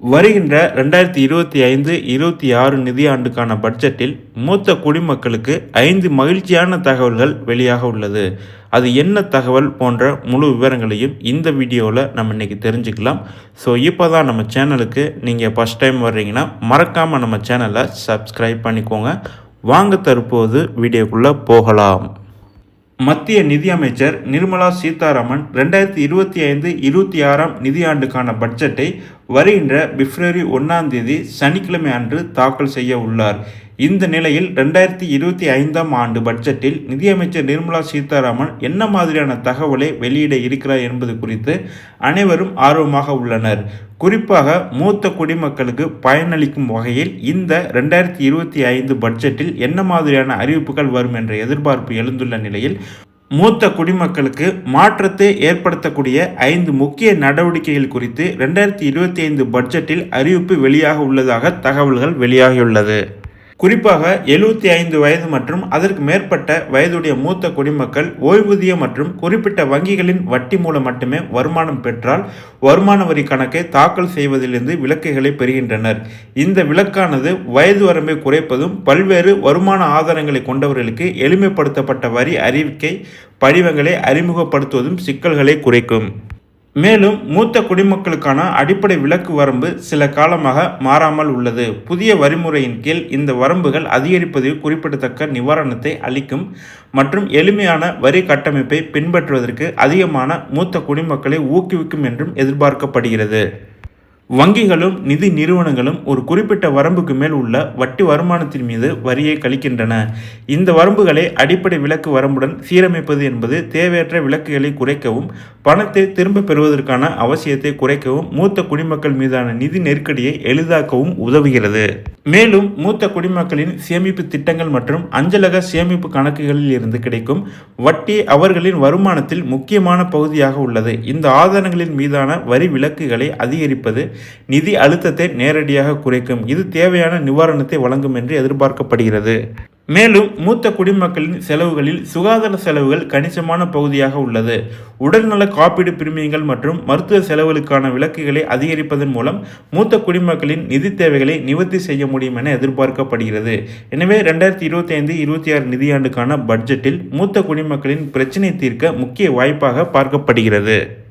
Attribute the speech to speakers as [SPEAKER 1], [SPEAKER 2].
[SPEAKER 1] வருகின்ற ரெண்டாயிரத்தி இருபத்தி ஐந்து இருபத்தி ஆறு நிதியாண்டுக்கான பட்ஜெட்டில் மூத்த குடிமக்களுக்கு ஐந்து மகிழ்ச்சியான தகவல்கள் வெளியாக உள்ளது. அது என்ன தகவல் போன்ற முழு விவரங்களையும் இந்த வீடியோவில் நம்ம இன்றைக்கி தெரிஞ்சுக்கலாம். ஸோ இப்போ தான் நம்ம சேனலுக்கு நீங்கள் ஃபஸ்ட் டைம் வர்றீங்கன்னா மறக்காமல் நம்ம சேனலை சப்ஸ்கிரைப் பண்ணிக்கோங்க. வாங்க தற்போது வீடியோக்குள்ளே போகலாம். மத்திய நிதியமைச்சர் நிர்மலா சீதாராமன் ரெண்டாயிரத்தி இருபத்தி ஐந்து இருபத்தி ஆறாம் நிதியாண்டுக்கான பட்ஜெட்டை வருகின்ற பிப்ரவரி ஒன்றாம் தேதி சனிக்கிழமை அன்று தாக்கல் செய்ய உள்ளார். இந்த நிலையில் ரெண்டாயிரத்தி இருபத்தி ஐந்தாம் ஆண்டு பட்ஜெட்டில் நிதியமைச்சர் நிர்மலா சீதாராமன் என்ன மாதிரியான தகவலை வெளியிட இருக்கிறார் என்பது குறித்து அனைவரும் ஆர்வமாக உள்ளனர். குறிப்பாக மூத்த குடிமக்களுக்கு பயனளிக்கும் வகையில் இந்த ரெண்டாயிரத்தி இருபத்தி ஐந்து பட்ஜெட்டில் என்ன மாதிரியான அறிவிப்புகள் வரும் என்ற எதிர்பார்ப்பு எழுந்துள்ள நிலையில் மூத்த குடிமக்களுக்கு மாற்றத்தை ஏற்படுத்தக்கூடிய ஐந்து முக்கிய நடவடிக்கைகள் குறித்து ரெண்டாயிரத்தி இருபத்தி ஐந்து பட்ஜெட்டில் அறிவிப்பு வெளியாக உள்ளதாக தகவல்கள் வெளியாகியுள்ளது. குறிப்பாக எழுபத்தி ஐந்து வயது மற்றும் அதற்கு மேற்பட்ட வயதுடைய மூத்த குடிமக்கள் ஓய்வூதியம் மற்றும் குறிப்பிட்ட வங்கிகளின் வட்டி மூலம் மட்டுமே வருமானம் பெற்றால் வருமான வரி கணக்கை தாக்கல் செய்வதிலிருந்து விலக்குகளை பெறுகின்றனர். இந்த விலக்கானது வயது வரம்பை குறைப்பதும் பல்வேறு வருமான ஆதாரங்களை கொண்டவர்களுக்கு எளிமைப்படுத்தப்பட்ட வரி அறிவிக்கை படிவங்களை அறிமுகப்படுத்துவதும் சிக்கல்களை குறைக்கும். மேலும் மூத்த குடிமக்களுக்கான அடிப்படை விலக்கு வரம்பு சில காலமாக மாறாமல் உள்ளது. புதிய வரிமுறையின் கீழ் இந்த வரம்புகள் அதிகரிப்பது குறிப்பிடத்தக்க நிவாரணத்தை அளிக்கும் மற்றும் எளிமையான வரி கட்டமைப்பை பின்பற்றுவதற்கு அதிகமான மூத்த குடிமக்களை ஊக்குவிக்கும் என்றும் எதிர்பார்க்கப்படுகிறது. வங்கிகளும் நிதி நிறுவனங்களும் ஒரு குறிப்பிட்ட வரம்புக்கு மேல் உள்ள வட்டி வருமானத்தின் மீது வரியை கழிக்கின்றன. இந்த வரம்புகளை அடிப்படை விலக்கு வரம்புடன் சீரமைப்பது என்பது தேவையற்ற விலக்குகளை குறைக்கவும் பணத்தை திரும்ப பெறுவதற்கான அவசியத்தை குறைக்கவும் மூத்த குடிமக்கள் மீதான நிதி நெருக்கடியை எளிதாக்கவும் உதவுகிறது. மேலும் மூத்த குடிமக்களின் சேமிப்பு திட்டங்கள் மற்றும் அஞ்சலக சேமிப்பு கணக்குகளில் இருந்து கிடைக்கும் வட்டி அவர்களின் வருமானத்தில் முக்கியமான பகுதியாக உள்ளது. இந்த ஆதாரங்களின் மீதான வரி விலக்குகளை அதிகரிப்பது நிதி அழுத்தத்தை நேரடியாக குறைக்கும். இது தேவையான நிவாரணத்தை வழங்கும் என்று எதிர்பார்க்கப்படுகிறது. மேலும் மூத்த குடிமக்களின் செலவுகளில் சுகாதார செலவுகள் கணிசமான பகுதியாக உள்ளது. உடல்நல காப்பீடு பிரிமியங்கள் மற்றும் மருத்துவ செலவுகளுக்கான விலக்குகளை அதிகரிப்பதன் மூலம் மூத்த குடிமக்களின் நிதி தேவைகளை நிவர்த்தி செய்ய முடியும் என எதிர்பார்க்கப்படுகிறது. எனவே ரெண்டாயிரத்தி இருபத்தி ஐந்து இருபத்தி ஆறு நிதியாண்டுக்கான பட்ஜெட்டில் மூத்த குடிமக்களின் பிரச்சினை தீர்க்க முக்கிய வாய்ப்பாக பார்க்கப்படுகிறது.